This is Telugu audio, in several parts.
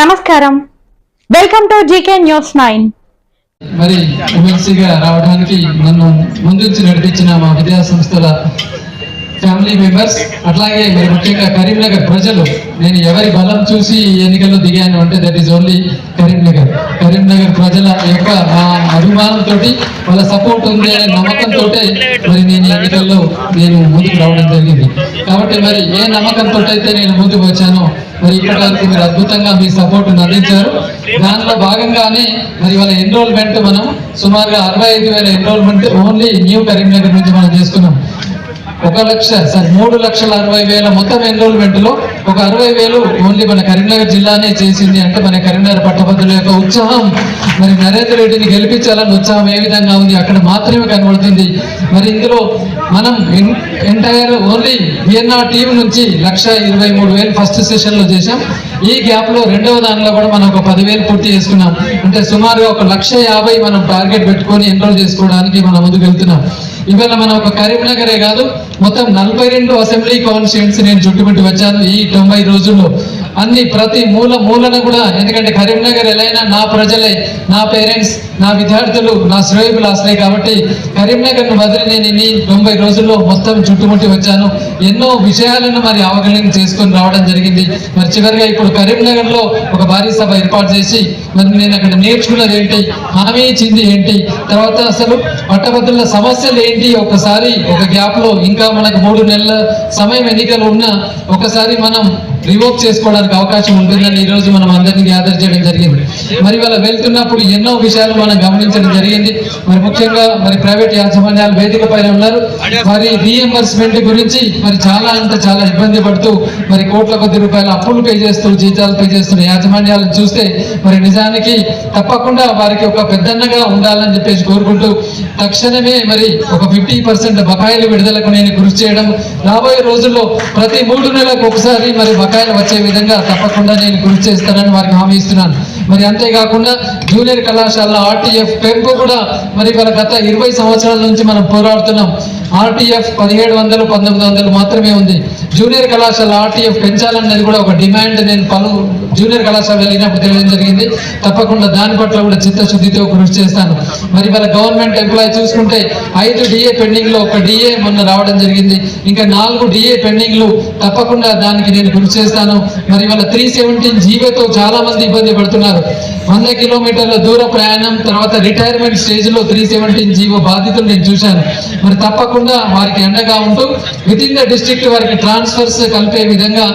నమస్కారం. Welcome to GK news nine. మరి ఎమ్మెల్సీగా రావడానికి నన్ను ముందుంచి నడిపించిన మా విద్యా సంస్థల ఫ్యామిలీ మెంబర్స్ అట్లాగే మరి ముఖ్యంగా కరీంనగర్ ప్రజలు నేను ఎవరి బలం చూసి ఎన్నికల్లో దిగాను అంటే that is only Karimnagar. Karimnagar ప్రజల యొక్క ఆ అభిమానంతో వాళ్ళ సపోర్ట్ ఉంది అనే నమ్మకంతో మరి నేను ఎన్నికల్లో నేను ముందుకు రావడం జరిగింది. కాబట్టి మరి ఏ నమ్మకంతో అయితే నేను ముందుకు వచ్చానో మరి ఇప్పటి వరకు మీరు అద్భుతంగా మీ సపోర్ట్ అందించారు. దానిలో భాగంగానే మరి వాళ్ళ ఎన్రోల్మెంట్ మనం సుమారుగా అరవై ఐదు వేల ఎన్రోల్మెంట్ ఓన్లీ న్యూ కరీంనగర్ నుంచి మనం చేసుకున్నాం ఒక లక్ష సార్ మూడు లక్షల అరవై వేల మొత్తం ఎన్రోల్మెంట్లో ఒక అరవై వేలు ఓన్లీ మన కరీంనగర్ జిల్లానే చేసింది అంటే మన కరీంనగర్ పట్టభద్రుల యొక్క ఉత్సాహం. మరి నరేంద్ర రెడ్డిని గెలిపించాలని ఉత్సాహం ఏ విధంగా ఉంది అక్కడ మాత్రమే కనబడుతుంది. మరి ఇందులో మనం ఎంటైర్ ఓన్లీ విఎన్ఆర్ టీం నుంచి లక్ష ఇరవై మూడు వేలు ఫస్ట్ సెషన్లో చేశాం. ఈ గ్యాప్లో రెండవ దానిలో కూడా మనం ఒక పదివేలు పూర్తి చేసుకున్నాం. అంటే సుమారుగా ఒక లక్ష యాభై మనం టార్గెట్ పెట్టుకొని ఎన్రోల్ చేసుకోవడానికి మనం ముందుకు వెళ్తున్నాం. ఇవాళ మనం ఒక కరీంనగరే కాదు మొత్తం నలభై రెండు అసెంబ్లీ కాన్స్టిట్యూన్స్ నేను చుట్టుముట్టి వచ్చాను ఈ తొంభై రోజుల్లో. అన్ని ప్రతి మూల మూలన కూడా ఎందుకంటే కరీంనగర్ ఎలా నా ప్రజలే నా పేరెంట్స్ నా విద్యార్థులు నా శ్రేయబులాశ్రయ కాబట్టి కరీంనగర్ను వదిలి నేను ఇన్ని తొంభై రోజుల్లో మొత్తం చుట్టుముట్టి వచ్చాను. ఎన్నో విషయాలను మరి అవగాహన చేసుకొని రావడం జరిగింది. మరి చివరిగా ఇప్పుడు కరీంనగర్లో ఒక భారీ సభ ఏర్పాటు చేసి మరి నేను అక్కడ నేర్చుకున్నది ఏంటి హామీ ఇచ్చింది ఏంటి తర్వాత అసలు పట్టభద్రుల సమస్యలు ఏంటి ఒకసారి ఒక గ్యాప్లో ఇంకా మనకు మూడు నెలల సమయం ఎన్నికలు ఉన్నా ఒకసారి మనం రివోక్ చేసుకోవడానికి అవకాశం ఉంటుందని ఈ రోజు మనం అందరినీ గ్యాదర్ చేయడం జరిగింది. మరి వాళ్ళ వెళ్తున్నప్పుడు ఎన్నో విషయాలు మనం గమనించడం జరిగింది. మరి ముఖ్యంగా మరి ప్రైవేట్ యాజమాన్యాలు వేదిక పైన ఉన్నారు. మరి రీఎంబర్స్మెంట్ గురించి మరి చాలా అంటే చాలా ఇబ్బంది పడుతూ మరి కోట్ల కొద్ది రూపాయల అప్పులు పే చేస్తూ జీతాలు పే చేస్తున్న యాజమాన్యాలను చూస్తే మరి నిజానికి తప్పకుండా వారికి ఒక పెద్దన్నగా ఉండాలని చెప్పేసి కోరుకుంటూ తక్షణమే మరి ఒక ఫిఫ్టీ పర్సెంట్ బకాయిలు విడుదలకు నేను కృషి చేయడం రాబోయే రోజుల్లో ప్రతి మూడు నెలలకు ఒకసారి మరి బకాయిలు వచ్చే విధంగా తప్పకుండా నేను కృషి చేస్తానని వారికి హామీ ఇస్తున్నాను. మరి అంతేకాకుండా జూనియర్ కళాశాల ఆర్టీఎఫ్ పెంపు కూడా మరి వాళ్ళ గత ఇరవై సంవత్సరాల నుంచి మనం పోరాడుతున్నాం. ఆర్టీఎఫ్ పదిహేడు వందలు పంతొమ్మిది వందలు మాత్రమే ఉంది. జూనియర్ కళాశాల ఆర్టీఎఫ్ పెంచాలన్నది కూడా ఒక డిమాండ్ నేను పలు జూనియర్ కళాశాల వెళ్ళినప్పుడు తెలియడం జరిగింది. తప్పకుండా దాని పట్ల కూడా చిత్తశుద్ధితో కృషి చేస్తాను. మరి వాళ్ళ గవర్నమెంట్ ఎంప్లాయీ చూసుకుంటే ఐదు డిఏ పెండింగ్లో ఒక డిఏ మొన్న రావడం జరిగింది. ఇంకా నాలుగు డిఏ పెండింగ్లు తప్పకుండా దానికి నేను కృషి చేస్తాను. మరి వాళ్ళ త్రీ సెవెంటీన్ జీవోతో చాలా మంది ఇబ్బంది పడుతున్నారు. వంద కిలోమీటర్ల దూర ప్రయాణం తర్వాత రిటైర్మెంట్ స్టేజ్లో త్రీ సెవెంటీన్ జీవో బాధితులు నేను చూశాను. మరి తప్పకుండా వారికి అండగా ఉంటూ విత్ ఇన్ ద డిస్ట్రిక్ట్ వారికి ట్రాన్స్ఫర్స్ కలిపే విధంగా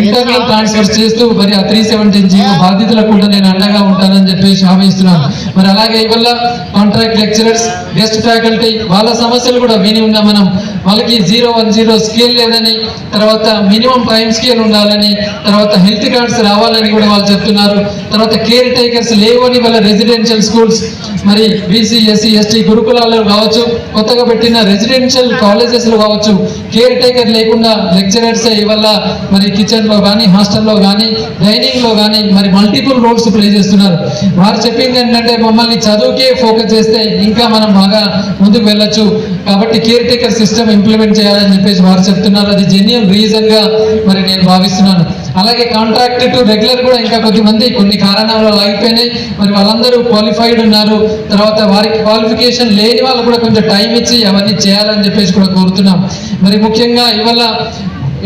ఇంటర్నల్ ట్రాన్స్ఫర్స్ చేస్తూ మరి ఆ త్రీ సెవెంటీన్ జీవో బాధితులకు కూడా నేను అండగా ఉంటానని చెప్పేసి హామీ ఇస్తున్నాను మరి అలాగే ఇవల్ల కాంట్రాక్ట్ లెక్చరర్స్ గెస్ట్ ఫ్యాకల్టీ వాళ్ళ సమస్యలు కూడా విని ఉన్నాం మనం వాళ్ళకి జీరో వన్ జీరో స్కేల్ లేదని తర్వాత మినిమం టైం స్కేల్ ఉండాలని తర్వాత హెల్త్ కార్డ్స్ రావాలని కూడా వాళ్ళు చెప్తున్నారు. తర్వాత కేర్ టేకర్స్ లేవని వాళ్ళ రెసిడెన్షియల్ స్కూల్స్ మరి బీసీ ఎస్సీ ఎస్టీ గురుకులాల్లో కావచ్చు కొత్తగా పెట్టిన రెసిడెన్షియల్ కాలేజెస్లో కావచ్చు కేర్ టేకర్ లేకుండా లెక్చరర్స్ ఇవల్ల మరి కిచెన్లో కానీ హాస్టల్లో కానీ డైనింగ్లో కానీ మరి మల్టిపుల్ రోల్స్ ప్లే చేస్తున్నారు. వారు చెప్పింది ఏంటంటే మమ్మల్ని చదువుకే ఫోకస్ చేస్తే ఇంకా మనం బాగా ముందుకు వెళ్ళొచ్చు. కాబట్టి కేర్ టేకర్ సిస్టమ్ ఇంప్లిమెంట్ చేయాలని చెప్పేసి వారు చెప్తున్నారు. అది జెన్యున్ రీజన్గా మరి నేను భావిస్తున్నాను. అలాగే కాంట్రాక్ట్ టు రెగ్యులర్ కూడా ఇంకా కొద్దిమంది కొన్ని కారణాల వల్ల అయిపోయినాయి మరి వాళ్ళందరూ క్వాలిఫైడ్ ఉన్నారు. తర్వాత వారికి క్వాలిఫికేషన్ లేని వాళ్ళు కూడా కొంచెం టైం ఇచ్చి అవన్నీ చేయాలని చెప్పేసి కూడా కోరుతున్నాం. మరి ముఖ్యంగా ఇవాళ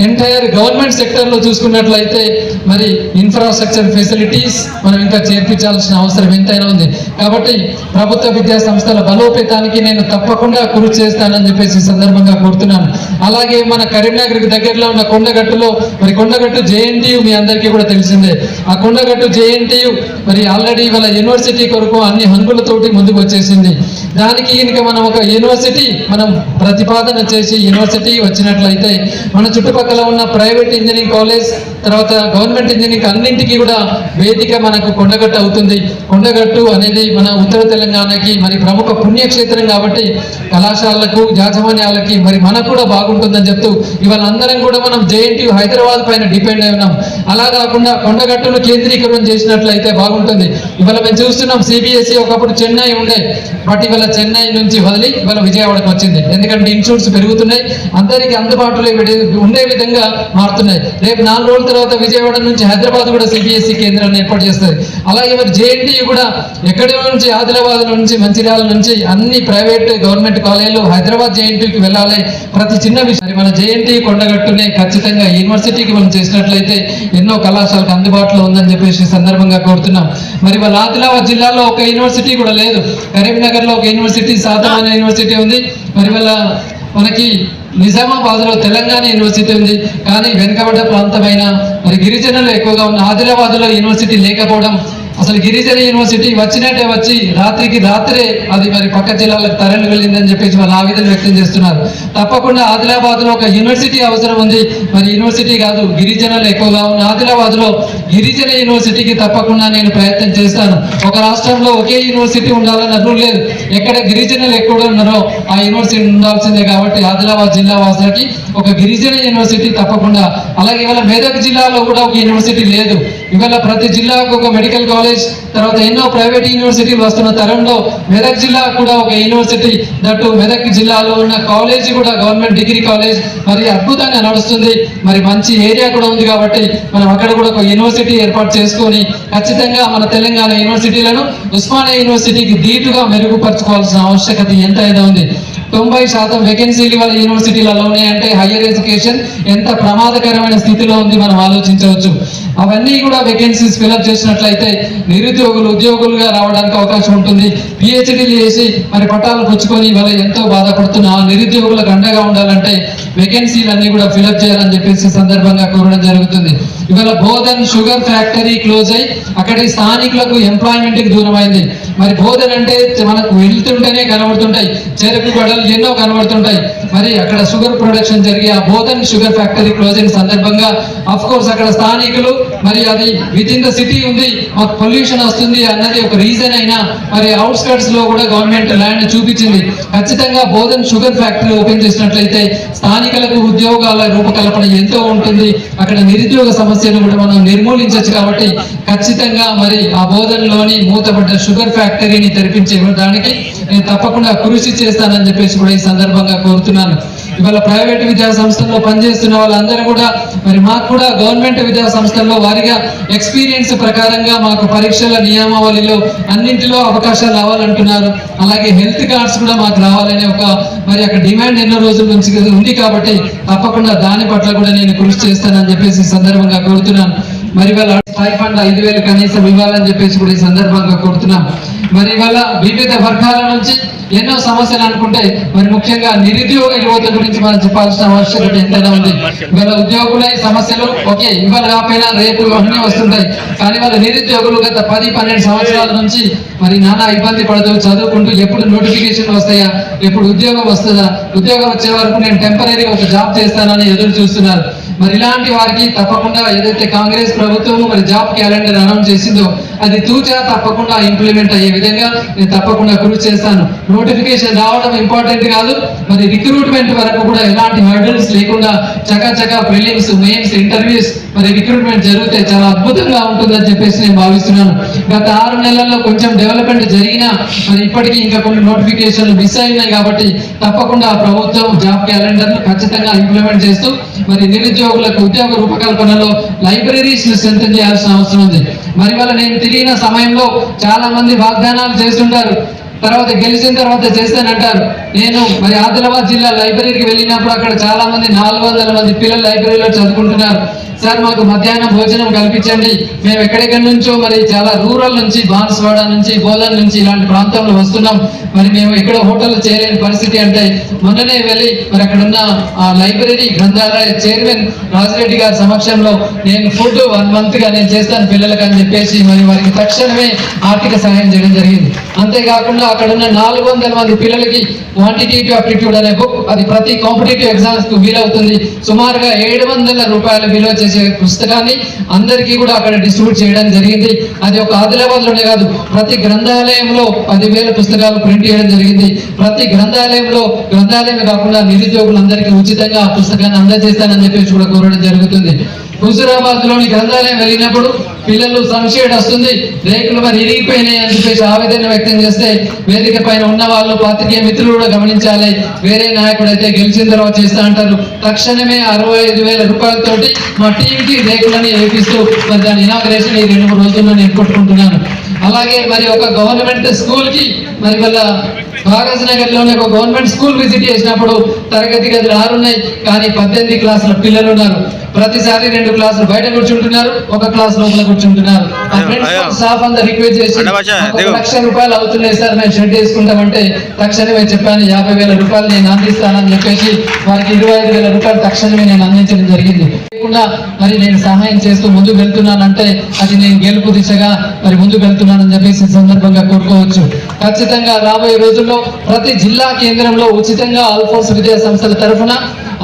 ఎంటైర్ గవర్నమెంట్ సెక్టర్లో చూసుకున్నట్లయితే మరి ఇన్ఫ్రాస్ట్రక్చర్ ఫెసిలిటీస్ మనం ఇంకా చేర్పించాల్సిన అవసరం ఎంతైనా ఉంది. కాబట్టి ప్రభుత్వ విద్యా సంస్థల బలోపేతానికి నేను తప్పకుండా కృషి చేస్తానని చెప్పేసి సందర్భంగా కోరుతున్నాను. అలాగే మన కరీంనగర్కి దగ్గరలో ఉన్న కొండగట్టులో మరి కొండగట్టు జేఎన్టీయు మీ అందరికీ కూడా తెలిసిందే. ఆ కొండగట్టు జేఎన్టీయు మరి ఆల్రెడీ వాళ్ళ యూనివర్సిటీ కొరకు అన్ని హంగులతోటి ముందుకు వచ్చేసింది. దానికి ఇంకా మనం ఒక యూనివర్సిటీ మనం ప్రతిపాదన చేసి యూనివర్సిటీ వచ్చినట్లయితే మన చుట్టుపక్కల ఉన్న ప్రైవేట్ ఇంజనీరింగ్ కాలేజ్ తర్వాత గవర్నమెంట్ ఇంజనీరింగ్ అన్నింటికీ కూడా వేదిక మనకు కొండగట్టు అవుతుంది. కొండగట్టు అనేది మన ఉత్తర తెలంగాణకి మరి ప్రముఖ పుణ్యక్షేత్రం కాబట్టి కళాశాలలకు యాజమాన్యాలకి మరి మనకు కూడా బాగుంటుందని చెప్తూ ఇవాళ అందరం కూడా మనం జేఎన్టీ హైదరాబాద్ పైన డిపెండ్ అయి ఉన్నాం. అలా కాకుండా కొండగట్టును కేంద్రీకరణ చేసినట్లయితే బాగుంటుంది. ఇవాళ మేము చూస్తున్నాం సిబిఎస్ఈ ఒకప్పుడు చెన్నై ఉండే బట్ ఇవాళ చెన్నై నుంచి వదిలి ఇవాళ విజయవాడకు వచ్చింది. ఎందుకంటే ఇన్సూరెన్స్ పెరుగుతున్నాయి. అందరికీ అందుబాటులో ఉండే విధంగా మారుతున్నాయి. రేపు నాలుగు రోజుల తర్వాత విజయవాడ నుంచి హైదరాబాద్ కూడా సిబిఎస్ఈ కేంద్రాన్ని ఏర్పాటు చేస్తుంది అలాగే మరి జేఎన్టీ కూడా ఎక్కడి నుంచి ఆదిలాబాద్ నుంచి మంచిర్యాల నుంచి అన్ని ప్రైవేట్ గవర్నమెంట్ కాలేజీలు హైదరాబాద్ జేఎన్టీకి వెళ్ళాలి. ప్రతి చిన్న విషయం. మన జేఎన్టీ కొండగట్టునే ఖచ్చితంగా యూనివర్సిటీకి మనం చేసినట్లయితే ఎన్నో కళాశాలకు అందుబాటులో ఉందని చెప్పేసి సందర్భంగా కోరుతున్నాం. మరి వాళ్ళ ఆదిలాబాద్ జిల్లాలో ఒక యూనివర్సిటీ కూడా లేదు. కరీంనగర్లో ఒక యూనివర్సిటీ సాధన యూనివర్సిటీ ఉంది. మరి వాళ్ళ మనకి నిజామాబాద్లో తెలంగాణ యూనివర్సిటీ ఉంది. కానీ వెనుకబడ్డ ప్రాంతమైన మరి గిరిజనులు ఎక్కువగా ఉన్న ఆదిలాబాద్లో యూనివర్సిటీ లేకపోవడం అసలు గిరిజన యూనివర్సిటీ వచ్చినట్టే వచ్చి రాత్రికి రాత్రే అది మరి పక్క జిల్లాలకు తరలి వెళ్ళిందని చెప్పేసి వాళ్ళు ఆవేదన వ్యక్తం చేస్తున్నారు. తప్పకుండా ఆదిలాబాద్లో ఒక యూనివర్సిటీ అవసరం ఉంది. మరి యూనివర్సిటీ కాదు గిరిజనులు ఎక్కువగా ఉన్న ఆదిలాబాద్లో గిరిజన యూనివర్సిటీకి తప్పకుండా నేను ప్రయత్నం చేస్తాను. ఒక రాష్ట్రంలో ఒకే యూనివర్సిటీ ఉండాలని రూల్ లేదు. ఎక్కడ గిరిజనులు ఎక్కువ ఉన్నారో ఆ యూనివర్సిటీ ఉండాల్సిందే కాబట్టి ఆదిలాబాద్ జిల్లా వాసులకి ఒక గిరిజన యూనివర్సిటీ తప్పకుండా. అలాగే ఇవాళ మెదక్ జిల్లాలో కూడా ఒక యూనివర్సిటీ లేదు. ఇవాళ ప్రతి జిల్లాకు ఒక మెడికల్ కాలేజ్ తర్వాత ఎన్నో ప్రైవేట్ యూనివర్సిటీలు వస్తున్న తరంలో మెదక్ జిల్లా కూడా ఒక యూనివర్సిటీ. దట్టు మెదక్ జిల్లాలో ఉన్న కాలేజ్ కూడా గవర్నమెంట్ డిగ్రీ కాలేజ్. మరి అద్భుతంగా నడుస్తుంది. మరి మంచి ఏరియా కూడా ఉంది కాబట్టి మనం అక్కడ కూడా ఒక యూనివర్సిటీ ఏర్పాటు చేసుకొని ఖచ్చితంగా మన తెలంగాణ యూనివర్సిటీలను ఉస్మానియా యూనివర్సిటీకి ధీటుగా మెరుగుపరచుకోవాల్సిన ఆవశ్యకత ఎంతైనా ఉంది. తొంభై శాతం వేకెన్సీలు వాళ్ళ యూనివర్సిటీలలో ఉన్నాయంటే హయ్యర్ ఎడ్యుకేషన్ ఎంత ప్రమాదకరమైన స్థితిలో ఉంది మనం ఆలోచించవచ్చు. అవన్నీ కూడా వేకెన్సీస్ ఫిలప్ చేసినట్లయితే నిరుద్యోగులు ఉద్యోగులుగా రావడానికి అవకాశం ఉంటుంది. పిహెచ్డీలు చేసి మరి పట్టాలు పుచ్చుకొని వాళ్ళ ఎంతో బాధపడుతున్న నిరుద్యోగులకు అండగా ఉండాలంటే వేకెన్సీలు అన్ని కూడా ఫిలప్ చేయాలని చెప్పేసి సందర్భంగా కోరడం జరుగుతుంది. ఇవాళ బోధన్ షుగర్ ఫ్యాక్టరీ క్లోజ్ అయ్యి అక్కడి స్థానికులకు ఎంప్లాయ్మెంట్కి దూరం అయింది మరి బోధన్ అంటే మనకు వెళ్తుంటేనే కనబడుతుంటాయి. చెరుకు గడలు ఎన్నో కనబడుతుంటాయి. మరి అక్కడ షుగర్ ప్రొడక్షన్ జరిగి ఆ బోధన్ షుగర్ ఫ్యాక్టరీ క్లోజ్ అయిన సందర్భంగా అఫ్ కోర్స్ అక్కడ స్థానికులు మరి అది విత్ ఇన్ ద సిటీ ఉంది మాకు పొల్యూషన్ వస్తుంది అన్నది ఒక రీజన్ అయినా మరి అవుట్స్కట్స్లో కూడా గవర్నమెంట్ ల్యాండ్ చూపించింది. ఖచ్చితంగా బోధన్ షుగర్ ఫ్యాక్టరీ ఓపెన్ చేసినట్లయితే స్థానికులకు ఉద్యోగాల రూపకల్పన ఎంతో ఉంటుంది. అక్కడ నిరుద్యోగ సమస్య సమస్యను కూడా మనం నిర్మూలించవచ్చు కాబట్టి ఖచ్చితంగా మరి ఆ బోధనలోని మూతపడ్డ షుగర్ ఫ్యాక్టరీని తెరిపించే దానికి నేను తప్పకుండా కృషి చేస్తానని చెప్పేసి కూడా ఈ సందర్భంగా కోరుతున్నాను. ఇవాళ ప్రైవేట్ విద్యా సంస్థల్లో పనిచేస్తున్న వాళ్ళందరూ కూడా మరి మాకు కూడా గవర్నమెంట్ విద్యా సంస్థల్లో వారిగా ఎక్స్పీరియన్స్ ప్రకారంగా మాకు పరీక్షల నియమావళిలో అన్నింటిలో అవకాశాలు రావాలంటున్నారు. అలాగే హెల్త్ కార్డ్స్ కూడా మాకు రావాలనే ఒక మరి అక్కడ డిమాండ్ ఎన్నో రోజుల నుంచి ఉంది కాబట్టి తప్పకుండా దాని పట్ల కూడా నేను కృషి చేస్తానని చెప్పేసి సందర్భంగా కోరుతున్నాను. మరి వాళ్ళ స్టైఫండ్ ఐదు వేలు కనీసం ఇవ్వాలని చెప్పేసి కూడా ఈ సందర్భంగా కోరుతున్నాం. మరి వాళ్ళ వివిధ వర్గాల నుంచి ఎన్నో సమస్యలు అనుకుంటే మరి ముఖ్యంగా నిరుద్యోగ యువత గురించి మనం చెప్పాల్సిన ఆవశ్యకత ఎంతైనా ఉంది. ఇవాళ ఉద్యోగుల సమస్యలు ఓకే ఇవాళ కాకపోయినా రేపు అన్నీ వస్తుంటాయి. కానీ వాళ్ళ నిరుద్యోగులు గత పది పన్నెండు సంవత్సరాల నుంచి మరి నానా ఇబ్బంది పడుతూ చదువుకుంటూ ఎప్పుడు నోటిఫికేషన్ వస్తాయా? ఎప్పుడు ఉద్యోగం వస్తుందా? ఉద్యోగం వచ్చే వరకు నేను టెంపరీ ఒక జాబ్ చేస్తానని ఎదురు చూస్తున్నారు. మరి ఇలాంటి వారికి తప్పకుండా ఏదైతే కాంగ్రెస్ ప్రభుత్వం మరి జాబ్ క్యాలెండర్ అనౌన్స్ చేసిందో అది తూచా తప్పకుండా ఇంప్లిమెంట్ అయ్యే విధంగా నేను తప్పకుండా కృషి చేస్తాను. నోటిఫికేషన్ రావడం ఇంపార్టెంట్ కాదు. మరి రిక్రూట్మెంట్ వరకు కూడా ఎలాంటి హర్డల్స్ లేకుండా చకాచకా ప్రిలిమ్స్ మెయిన్స్ ఇంటర్వ్యూస్ మరి రిక్రూట్మెంట్ జరిగితే చాలా అద్భుతంగా ఉంటుందని చెప్పేసి నేను భావిస్తున్నాను. గత ఆరు నెలల్లో కొంచెం డెవలప్మెంట్ జరిగినా మరి ఇప్పటికీ ఇంకా కొన్ని నోటిఫికేషన్లు మిస్ అయినాయి కాబట్టి తప్పకుండా ప్రభుత్వం జాబ్ క్యాలెండర్ను ఖచ్చితంగా ఇంప్లిమెంట్ చేస్తూ మరి నిరుద్యోగులకు ఉద్యోగ రూపకల్పనలో లైబ్రరీస్ స్ట్రెంథన్ చేయాల్సిన అవసరం ఉంది. మరి వాళ్ళ నేను తిరిగిన సమయంలో చాలా మంది వాగ్దానాలు చేస్తుంటారు. తర్వాత గెలిచిన తర్వాత చేస్తానంటారు. నేను మరి ఆదిలాబాద్ జిల్లా లైబ్రరీకి వెళ్ళినప్పుడు అక్కడ చాలా మంది నాలుగు వందల మంది పిల్లలు లైబ్రరీలో చదువుకుంటున్నారు. సార్ మాకు మధ్యాహ్నం భోజనం కల్పించండి. మేము ఎక్కడెక్కడి నుంచో మరి చాలా రూరల్ నుంచి బాన్స్వాడ నుంచి బోలన్ నుంచి ఇలాంటి ప్రాంతంలో వస్తున్నాం. మరి మేము ఎక్కడ హోటల్ చేయలేని పరిస్థితి అంటే మొన్ననే వెళ్ళి మరి అక్కడ ఉన్న ఆ లైబ్రరీ గ్రంథాలయ చైర్మన్ రాజిరెడ్డి గారి సమక్షంలో నేను ఫుడ్ వన్ మంత్గా నేను చేస్తాను పిల్లలకు అని చెప్పేసి మరి వారికి తక్షణమే ఆర్థిక సహాయం చేయడం జరిగింది. అంతేకాకుండా అక్కడ ఉన్న నాలుగు వందల మంది పిల్లలకి క్వాంటిటేటివ్ అప్టిట్యూడ్ అనే బుక్ అది ప్రతి కాంపిటేటివ్ ఎగ్జామ్స్కు వీలవుతుంది. సుమారుగా ఏడు వందల రూపాయలు విలువ చేసే పుస్తకాన్ని అందరికీ కూడా అక్కడ డిస్ట్రిబ్యూట్ చేయడం జరిగింది. అది ఒక ఆదిలాబాద్లోనే కాదు ప్రతి గ్రంథాలయంలో పదివేల పుస్తకాలు ప్రింట్ చేయడం జరిగింది. ప్రతి గ్రంథాలయంలో గ్రంథాలయం కాకుండా నిరుద్యోగులందరికీ ఉచితంగా ఆ పుస్తకాన్ని అందజేస్తానని చెప్పేసి కూడా కోరడం జరుగుతుంది. హుజురాబాద్లోని గ్రంథాలయం వెళ్ళినప్పుడు పిల్లలు సంషేడ్ వస్తుంది రేకులు మరి ఇరిగిపోయినాయి అని చెప్పేసి ఆవేదన వ్యక్తం చేస్తే వేదిక పైన ఉన్న వాళ్ళు పాత్రికేయ మిత్రులు కూడా గమనించాలి. వేరే నాయకుడు అయితే గెలిచిన తర్వాత చేస్తా అంటారు. తక్షణమే అరవై ఐదు వేల రూపాయలతోటి మా టీంకి రేకులని వేపిస్తూ మరి దాని ఇనాగ్రేషన్ ఈ రెండు మూడు రోజుల్లో నేను కొట్టుకుంటున్నాను. అలాగే మరి ఒక గవర్నమెంట్ స్కూల్కి మరి వాళ్ళ కాగజ్ నగర్లోని ఒక గవర్నమెంట్ స్కూల్ విజిట్ చేసినప్పుడు తరగతి గదులు ఆరు ఉన్నాయి కానీ పద్దెనిమిది క్లాసుల పిల్లలు ఉన్నారు ప్రతిసారి రెండు క్లాసులు బయట కూర్చుంటున్నారు ఒక క్లాస్ లోపల కూర్చుంటున్నారు. స్టాఫ్ అంతా రిక్వెస్ట్ చేసి. లక్ష రూపాయలు అవుతున్నాయి సార్ మేము షెడ్ వేసుకుంటామంటే తక్షణమే చెప్పాను యాభై వేల రూపాయలు నేను అందిస్తానని చెప్పేసి వారికి ఇరవై ఐదు వేల రూపాయలు తక్షణమే నేను అందించడం జరిగింది లేకుండా మరి నేను సహాయం చేస్తూ ముందుకు వెళ్తున్నానంటే అది నేను గెలుపు దిశగా మరి ముందుకు వెళ్తున్నానని చెప్పేసి సందర్భంగా కోరుకోవచ్చు ఖచ్చితంగా రాబోయే రోజుల్లో ప్రతి జిల్లా కేంద్రంలో ఉచితంగా ఆల్ఫోర్స్ విద్యా సంస్థల తరఫున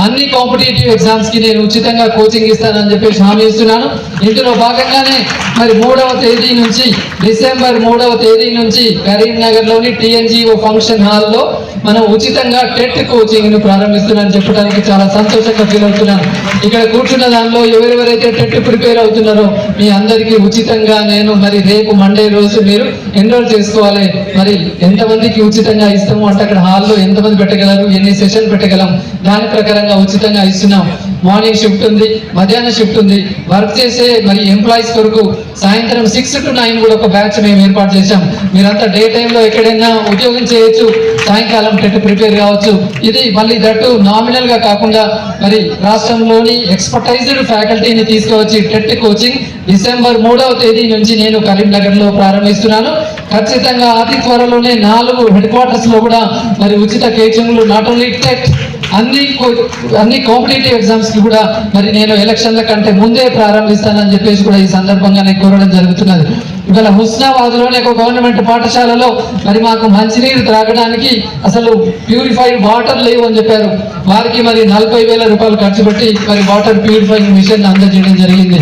అన్ని కాంపిటేటివ్ ఎగ్జామ్స్కి నేను ఉచితంగా కోచింగ్ ఇస్తానని చెప్పేసి హామీ ఇస్తున్నాను. ఇందులో భాగంగానే మరి మూడవ తేదీ నుంచి డిసెంబర్ మూడవ తేదీ నుంచి కరీంనగర్లోని టిఎన్జిఓ ఫంక్షన్ హాల్లో మనం ఉచితంగా టెట్ కోచింగ్ను ప్రారంభిస్తున్నానని చెప్పడానికి చాలా సంతోషంగా ఫీల్ అవుతున్నాను. ఇక్కడ కూర్చున్న దానిలో ఎవరెవరైతే టెట్ ప్రిపేర్ అవుతున్నారో మీ అందరికీ ఉచితంగా నేను మరి రేపు మండే రోజు మీరు ఎన్రోల్ చేసుకోవాలి. మరి ఎంతమందికి ఉచితంగా ఇస్తాము అంటే అక్కడ హాల్లో ఎంతమంది పెట్టగలరు ఎన్ని సెషన్ పెట్టగలం దాని ప్రకారం ప్రకారంగా ఉచితంగా ఇస్తున్నాం. మార్నింగ్ షిఫ్ట్ ఉంది మధ్యాహ్నం షిఫ్ట్ ఉంది. వర్క్ చేసే మరి ఎంప్లాయీస్ కొరకు సాయంత్రం సిక్స్ టు నైన్ కూడా ఒక బ్యాచ్ మేము ఏర్పాటు చేశాం. మీరంతా డే టైంలో ఎక్కడైనా ఉద్యోగం చేయొచ్చు సాయంకాలం టెట్ ప్రిపేర్ కావచ్చు. ఇది మళ్ళీ దట్టు నామినల్గా కాకుండా మరి రాష్ట్రంలోని ఎక్స్పర్టైజ్డ్ ఫ్యాకల్టీని తీసుకువచ్చి టెట్ కోచింగ్ డిసెంబర్ మూడవ తేదీ నుంచి నేను కరీంనగర్లో ప్రారంభిస్తున్నాను. ఖచ్చితంగా అతి త్వరలోనే నాలుగు హెడ్ క్వార్టర్స్లో కూడా మరి ఉచిత కోచింగ్లు నాట్ ఓన్లీ టెట్ అన్ని కో- అన్ని కాంపిటేటివ్ ఎగ్జామ్స్కి కూడా మరి నేను ఎలక్షన్ల కంటే ముందే ప్రారంభిస్తానని చెప్పేసి కూడా ఈ సందర్భంగా నేను కోరడం జరుగుతున్నది. ఇవాళ హుస్నాబాద్లోనే ఒక గవర్నమెంట్ పాఠశాలలో మరి మాకు మంచినీరు త్రాగడానికి అసలు ప్యూరిఫైడ్ వాటర్ లేవు అని చెప్పారు. వారికి మరి నలభై వేల రూపాయలు ఖర్చు పెట్టి మరి వాటర్ ప్యూరిఫైయింగ్ మిషన్ అందజేయడం జరిగింది.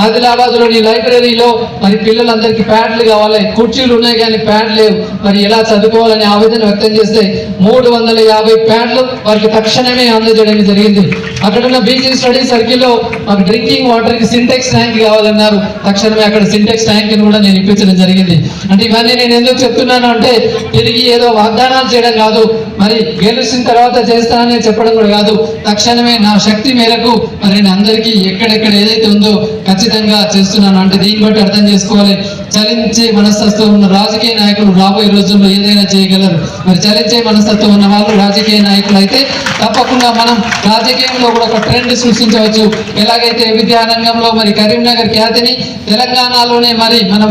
ఆదిలాబాద్లోని లైబ్రరీలో మరి పిల్లలందరికీ ప్యాడ్లు కావాలి. కుర్చీలు ఉన్నాయి కానీ ప్యాడ్ లేవు. మరి ఎలా చదువుకోవాలని ఆవేదన వ్యక్తం చేస్తే మూడు వందల యాభై ప్యాడ్లు వారికి తక్షణమే అందజేయడం జరిగింది. అక్కడ ఉన్న బీసీ స్టడీ సర్కిల్లో మాకు డ్రింకింగ్ వాటర్కి సింటెక్స్ ట్యాంక్ కావాలన్నారు. తక్షణమే అక్కడ సింటెక్స్ ట్యాంక్ని కూడా నేను ఇప్పించడం జరిగింది. అంటే ఇవన్నీ నేను ఎందుకు చెప్తున్నాను అంటే తిరిగి ఏదో వాగ్దానాలు చేయడం కాదు. మరి గెలిచిన తర్వాత చేస్తానని చెప్పడం కూడా కాదు. తక్షణమే నా శక్తి మేరకు మరి నేను అందరికీ ఎక్కడెక్కడ ఏదైతే ఉందో ఖచ్చితంగా చేస్తున్నాను. అంటే దీన్ని బట్టి అర్థం చేసుకోవాలి. చలించే మనస్తత్వం ఉన్న రాజకీయ నాయకులు రాబోయే రోజుల్లో ఏదైనా చేయగలరు. మరి చలించే మనస్తత్వం ఉన్న వాళ్ళు రాజకీయ నాయకులు అయితే తప్పకుండా మనం రాజకీయంలో కూడా ఒక ట్రెండ్ సృష్టించవచ్చు. ఎలాగైతే విద్యారంగంలో మరి కరీంనగర్ ఖ్యాతిని తెలంగాణలోనే మరి మనం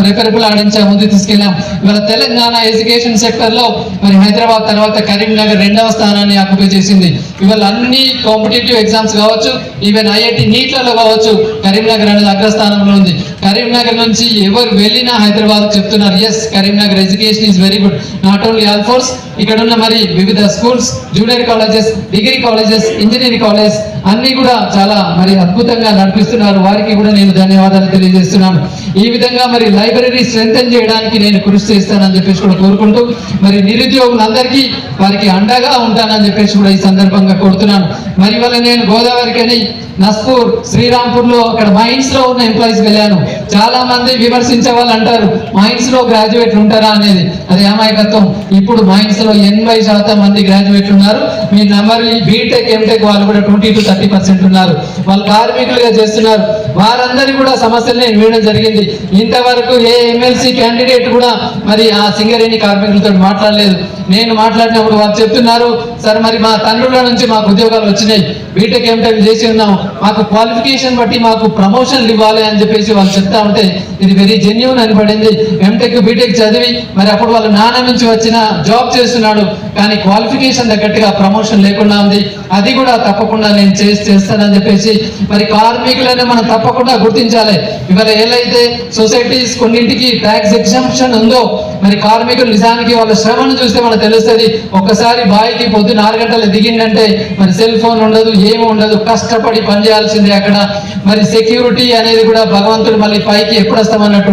ఆడించే ముందు తీసుకెళ్ళాం. ఇవాళ తెలంగాణ ఎడ్యుకేషన్ సెక్టర్లో మరి హైదరాబాద్ తర్వాత కరీంనగర్ రెండవ స్థానాన్ని ఆక్యుపై చేసింది. ఇవాళ అన్ని కాంపిటేటివ్ ఎగ్జామ్స్ కావచ్చు ఈవెన్ ఐఐటి నీట్లలో కావచ్చు కరీంనగర్ అనేది అగ్రస్థానంలో ఉంది. కరీంనగర్ నుంచి ఎవరు వెళ్ళినా హైదరాబాద్ చెప్తున్నారు yes Karimnagar education is very good not only Alphores ఇక్కడ ఉన్న మరి వివిధ schools junior colleges degree colleges engineering college అన్ని కూడా చాలా మరి అద్భుతంగా నడిపిస్తున్నారు. వారికి కూడా నేను ధన్యవాదాలు తెలియజేస్తున్నాను. ఈ విధంగా మరి లైబ్రరీ స్ట్రెంగ్ చేయడానికి నేను కృషి చేస్తానని చెప్పేసి కూడా కోరుకుంటూ మరి నిరుద్యోగులందరికీ వారికి అండగా ఉంటానని చెప్పేసి కూడా ఈ సందర్భంగా కోరుతున్నాను. మరి వల్ల నేను గోదావరికి అని నస్పూర్ శ్రీరాంపూర్లో అక్కడ మైన్స్లో ఉన్న ఎంప్లాయీస్ వెళ్ళాను. చాలా మంది విమర్శించే వాళ్ళు అంటారు మైన్స్లో గ్రాడ్యుయేట్లు ఉంటారా అనేది. అది అమాయకత్వం. ఇప్పుడు మైన్స్ లో ఎనభై శాతం మంది గ్రాడ్యుయేట్లు ఉన్నారు. మీ నెంబర్ బీటెక్ ఎంటెక్ వాళ్ళు కూడా ట్వంటీ టు థర్టీ పర్సెంట్ ఉన్నారు. వాళ్ళు కార్మికులుగా చేస్తున్నారు. వారందరి కూడా సమస్యలనే వేయడం జరిగింది. ఇంతవరకు ఏ ఎమ్మెల్సీ క్యాండిడేట్ కూడా మరి ఆ సింగరేణి కార్మికులతో మాట్లాడలేదు. నేను మాట్లాడినప్పుడు వారు చెప్తున్నారు సార్ మరి మా తండ్రుల నుంచి మాకు ఉద్యోగాలు వచ్చినాయి. బీటెక్ ఎంటెక్ చేసి ఉన్నాం. మాకు క్వాలిఫికేషన్ బట్టి మాకు ప్రమోషన్లు ఇవ్వాలి అని చెప్పేసి వాళ్ళు చెప్తా ఉంటే ఇది వెరీ జెన్యున్ అని పడింది ఎంటెక్ బీటెక్ చదివి మరి అప్పుడు వాళ్ళ నాన్న నుంచి వచ్చిన జాబ్ చేస్తున్నాడు. కానీ క్వాలిఫికేషన్ తగ్గట్టుగా ప్రమోషన్ లేకుండా ఉంది. అది కూడా తప్పకుండా నేను చేసి చేస్తానని చెప్పేసి మరి కార్మికులనే మనం తప్పకుండా గుర్తించాలి. ఇవాళ ఏదైతే సొసైటీస్ కొన్నింటికి ట్యాక్స్ ఎగ్జంప్షన్ ఉందో మరి కార్మికులు నిజానికి వాళ్ళ శ్రమను చూస్తే మనకు తెలుస్తుంది ఒక్కసారి బాయికి పొద్దున్న ఆరు గంటలు దిగిందంటే మరి సెల్ ఫోన్ ఉండదు ఏమి ఉండదు కష్టపడి పనిచేయాల్సిందే అక్కడ. మరి సెక్యూరిటీ అనేది కూడా భగవంతుడు మళ్ళీ పైకి ఎప్పుడు వస్తామన్నట్టు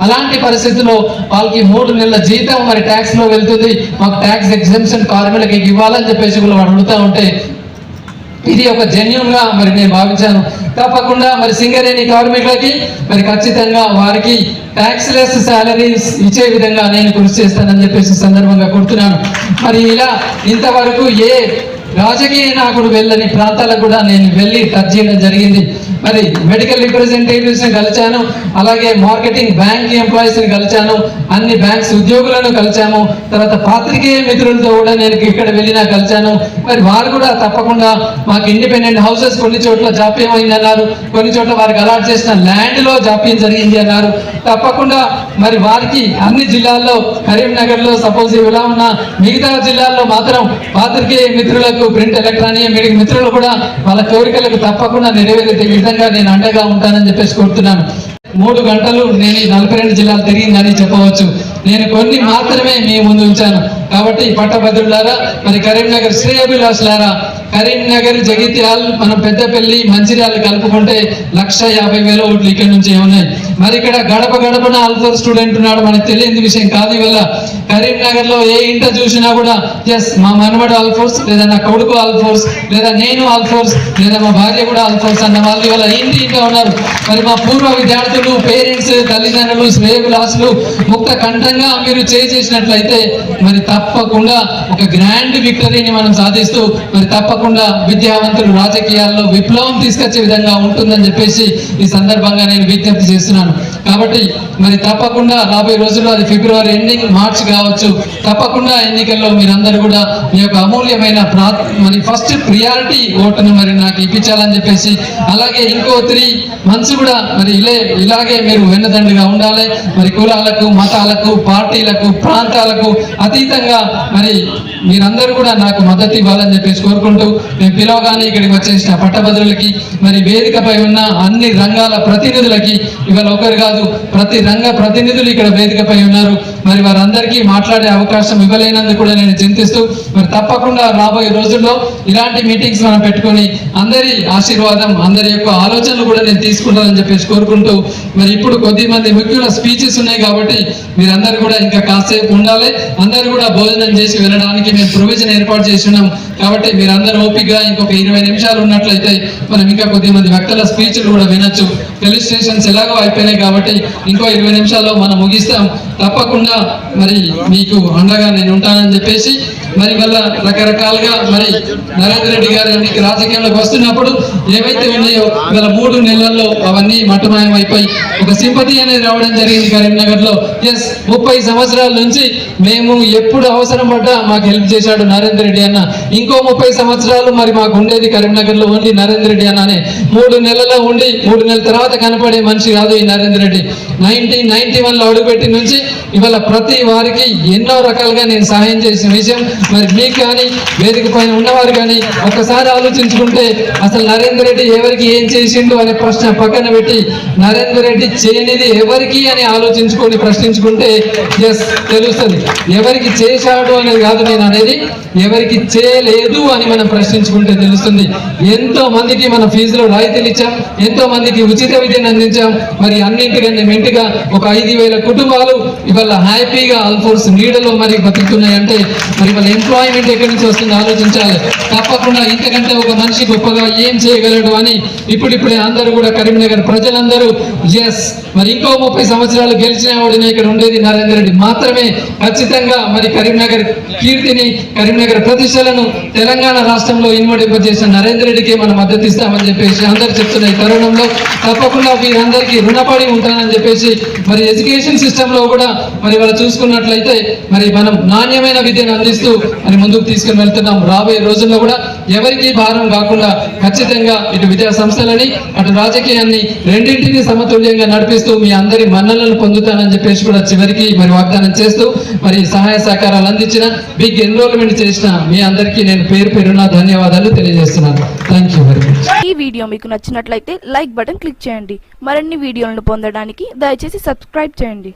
అలాంటి పరిస్థితుల్లో వాళ్ళకి మూడు నెలల జీతం మరి ట్యాక్స్లో వెళ్తుంది. మాకు ట్యాక్స్ ఎగ్జంప్షన్ కార్మికులకి ఇవ్వాలని చెప్పేసి కూడా వాళ్ళు అడుగుతా ఉంటే ఇది ఒక జెన్యున్గా మరి నేను భావించాను. తప్పకుండా మరి సింగరేణి కార్మికులకి మరి ఖచ్చితంగా వారికి ట్యాక్స్ లెస్ శాలరీస్ ఇచ్చే విధంగా నేను కృషి చేస్తానని చెప్పేసి సందర్భంగా కోరుతున్నాను. మరి ఇలా ఇంతవరకు ఏ రాజకీయ నాయకుడు వెళ్ళని ప్రాంతాలకు కూడా నేను వెళ్ళి టచ్ చేయడం జరిగింది. మరి మెడికల్ రిప్రజెంటేటివ్స్ని కలిచాను అలాగే మార్కెటింగ్ బ్యాంక్ ఎంప్లాయీస్ని కలిచాను అన్ని బ్యాంక్స్ ఉద్యోగులను కలిచాము తర్వాత పాత్రికేయ మిత్రులతో కూడా నేను ఇక్కడ వెళ్ళినా కలిచాను. మరి వారు కూడా తప్పకుండా మాకు ఇండిపెండెంట్ హౌసెస్ కొన్ని చోట్ల జాప్యం అయింది అన్నారు కొన్ని చోట్ల వారికి అలాట్ చేసిన ల్యాండ్లో జాప్యం జరిగింది అన్నారు. తప్పకుండా మరి వారికి అన్ని జిల్లాల్లో కరీంనగర్లో సపోజ్ ఇలా ఉన్న మిగతా జిల్లాల్లో మాత్రం పాత్రికేయ మిత్రులకు ప్రింట్ ఎలక్ట్రానిక్ మీడియా మిత్రులు కూడా వాళ్ళ కోరికలకు తప్పకుండా నెరవేరే విధంగా నేను అండగా ఉంటానని చెప్పేసి కోరుతున్నాను. మూడు గంటలు నేను ఈ నలభై రెండు జిల్లాలు తిరిగిందని చెప్పవచ్చు. నేను కొన్ని మాత్రమే మీ ముందు ఉంచాను. కాబట్టి పట్టభద్రులారా మరి కరీంనగర్ శ్రేయభిలాషులారా కరీంనగర్ జగిత్యాల్ మనం పెద్దపల్లి మంచిర్యాల కలుపుకుంటే లక్ష యాభై వేల ఓట్లు ఇక్కడ నుంచి ఉన్నాయి మరి ఇక్కడ గడప గడపన ఆల్ఫోర్ స్టూడెంట్ ఉన్నాడు మనకు తెలియని విషయం కాదు ఇవాళ. కరీంనగర్లో ఏ ఇంట చూసినా కూడా ఎస్ మా మనవడు ఆల్ఫోర్స్ లేదా నా కొడుకు ఆల్ఫోర్స్ లేదా నేను ఆల్ఫోర్స్ లేదా మా భార్య కూడా ఆల్ఫోర్స్ అన్న వాళ్ళు ఇవాళ ఇంటి ఇంట్లో ఉన్నారు. మరి మా పూర్వ విద్యార్థులు పేరెంట్స్ తల్లిదండ్రులు శ్రేయభిలాసులు ముక్త కంఠంగా మీరు చేసినట్లయితే మరి తప్పకుండా ఒక గ్రాండ్ విక్టరీని మనం సాధిస్తూ మరి తప్ప తప్పకుండా విద్యావంతులు రాజకీయాల్లో విప్లవం తీసుకొచ్చే విధంగా ఉంటుందని చెప్పేసి ఈ సందర్భంగా నేను విజ్ఞప్తి చేస్తున్నాను. కాబట్టి మరి తప్పకుండా రాబోయే రోజుల్లో అది ఫిబ్రవరి ఎండింగ్ మార్చ్ కావచ్చు. తప్పకుండా ఎన్నికల్లో మీరందరూ కూడా మీ యొక్క అమూల్యమైన మరి ఫస్ట్ ప్రియారిటీ ఓటును మరి నాకు ఇప్పించాలని చెప్పేసి అలాగే ఇంకో త్రీ మంత్స్ కూడా మరి ఇలే ఇలాగే మీరు వెన్నదండుగా ఉండాలి. మరి కులాలకు మతాలకు పార్టీలకు ప్రాంతాలకు అతీతంగా మరి మీరందరూ కూడా నాకు మద్దతు ఇవ్వాలని చెప్పేసి కోరుకుంటూ మేము పిలవగానే ఇక్కడికి వచ్చేసిన పట్టభద్రులకి మరి వేదికపై ఉన్న అన్ని రంగాల ప్రతినిధులకి ఇవాళ ఒకరు కాదు ప్రతి రంగ ప్రతినిధులు ఇక్కడ వేదికపై ఉన్నారు. మరి వారందరికీ మాట్లాడే అవకాశం ఇవ్వలేనందుకు కూడా నేను చింతిస్తూ మరి తప్పకుండా రాబోయే రోజుల్లో ఇలాంటి మీటింగ్స్ మనం పెట్టుకొని అందరి ఆశీర్వాదం అందరి యొక్క ఆలోచనలు కూడా నేను తీసుకుంటానని చెప్పేసి కోరుకుంటూ మరి ఇప్పుడు కొద్ది మంది ముఖ్యుల స్పీచెస్ ఉన్నాయి కాబట్టి మీరందరూ కూడా ఇంకా కాసేపు ఉండాలి. అందరూ కూడా భోజనం చేసి వెళ్ళడానికి మేము ప్రొవిజన్ ఏర్పాటు చేస్తున్నాం కాబట్టి మీరందరూ ఓపికగా ఇంకొక ఇరవై నిమిషాలు ఉన్నట్లయితే మనం ఇంకా కొద్ది మంది వ్యక్తుల స్పీచ్లు కూడా వినొచ్చు. పోలీస్ స్టేషన్స్ ఎలాగో అయిపోయినాయి కాబట్టి ఇంకో ఇరవై నిమిషాల్లో మనం ముగిస్తాం. తప్పకుండా మరి మీకు అండగా నేను ఉంటానని చెప్పేసి మరి వల్ల రకరకాలుగా మరి నరేంద్ర రెడ్డి గారు ఎన్నిక రాజకీయంలోకి వస్తున్నప్పుడు ఏవైతే ఉన్నాయో గల మూడు నెలల్లో అవన్నీ మటుమాయం అయిపోయి ఒక సింపతి అనేది రావడం జరిగింది కరీంనగర్లో ఎస్ ముప్పై సంవత్సరాల నుంచి మేము ఎప్పుడు అవసరం పడ్డా మాకు హెల్ప్ చేశాడు నరేంద్ర రెడ్డి అన్న. ఇంకో ముప్పై సంవత్సరాలు మరి మాకు ఉండేది కరీంనగర్లో ఓన్లీ నరేంద్ర రెడ్డి అన్న అనే మూడు నెలల్లో ఉండి మూడు నెలల తర్వాత కనపడే మనిషి కాదు ఈ నరేంద్ర రెడ్డి. నైన్టీన్ నైన్టీ వన్లో అడుగుపెట్టి నుంచి ఇవాళ ప్రతి వారికి ఎన్నో రకాలుగా నేను సహాయం చేసిన విషయం. మరి మీకు కానీ వేదిక పైన ఉన్నవారు కానీ ఒక్కసారి ఆలోచించుకుంటే అసలు నరేంద్ర రెడ్డి ఎవరికి ఏం చేసిండు అనే ప్రశ్న పక్కన పెట్టి నరేంద్ర రెడ్డి చేయనిది ఎవరికి అని ఆలోచించుకొని ప్రశ్నించుకుంటే ఎస్ తెలుస్తుంది. ఎవరికి చేశాడు అనేది కాదు నేను అనేది ఎవరికి చేయలేదు అని మనం ప్రశ్నించుకుంటే తెలుస్తుంది. ఎంతో మందికి మన ఫీజులో రాయితీలు ఇచ్చాం ఎంతో మందికి ఉచిత విద్యను అందించాం. మరి అన్నింటికన్నా మెంటుగా ఒక ఐదు వేల కుటుంబాలు ఇవాళ హ్యాపీగా ఆల్ఫోర్స్ నీడలో మరి బతుకుతున్నాయంటే మరి వాళ్ళ ఎంప్లాయ్మెంట్ ఎక్కడి నుంచి వస్తుందో ఆలోచించాలి. తప్పకుండా ఇంతకంటే ఒక మనిషి గొప్పగా ఏం చేయగలడు అని ఇప్పుడిప్పుడే అందరూ కూడా కరీంనగర్ ప్రజలందరూ ఎస్ మరి ఇంకో ముప్పై సంవత్సరాలు గెలిచిన వాడిని ఇక్కడ ఉండేది నరేంద్ర రెడ్డి మాత్రమే. ఖచ్చితంగా మరి కరీంనగర్ కీర్తిని కరీంనగర్ ప్రతిష్టలను తెలంగాణ రాష్ట్రంలో ఇన్వడింపజేసిన నరేంద్ర రెడ్డికి మనం మద్దతు ఇస్తామని చెప్పేసి అందరు చెప్తున్న ఈ తరుణంలో తప్పకుండా వీరందరికీ రుణపడి ఉంటానని చెప్పేసి మరి ఎడ్యుకేషన్ సిస్టమ్లో కూడా మరి వాళ్ళు చూసుకున్నట్లయితే మరి మనం నాణ్యమైన విద్యను అందిస్తూ మరి ముందుకు తీసుకుని వెళ్తున్నాం. రాబోయే రోజుల్లో కూడా ఎవరికి భారం కాకుండా ఖచ్చితంగా ఇటు విద్యా సంస్థలని అటు రాజకీయాన్ని రెండింటిని సమతుల్యంగా నడిపిస్తూ మీ అందరి మన్నలను పొందుతానని చెప్పేసి కూడా చివరికి మరి వాగ్దానం చేస్తూ మరి సహాయ సహకారాలు అందించిన బిగ్ ఎన్రోల్మెంట్ చేసిన మీ అందరికీ నేను పేరు పేరున ధన్యవాదాలు తెలియజేస్తున్నాను. థ్యాంక్ యూ వెరీ మచ్ ఈ వీడియో మీకు నచ్చినట్లయితే లైక్ బటన్ క్లిక్ చేయండి. మరిన్ని వీడియోలను పొందడానికి దయచేసి సబ్స్క్రైబ్ చేయండి.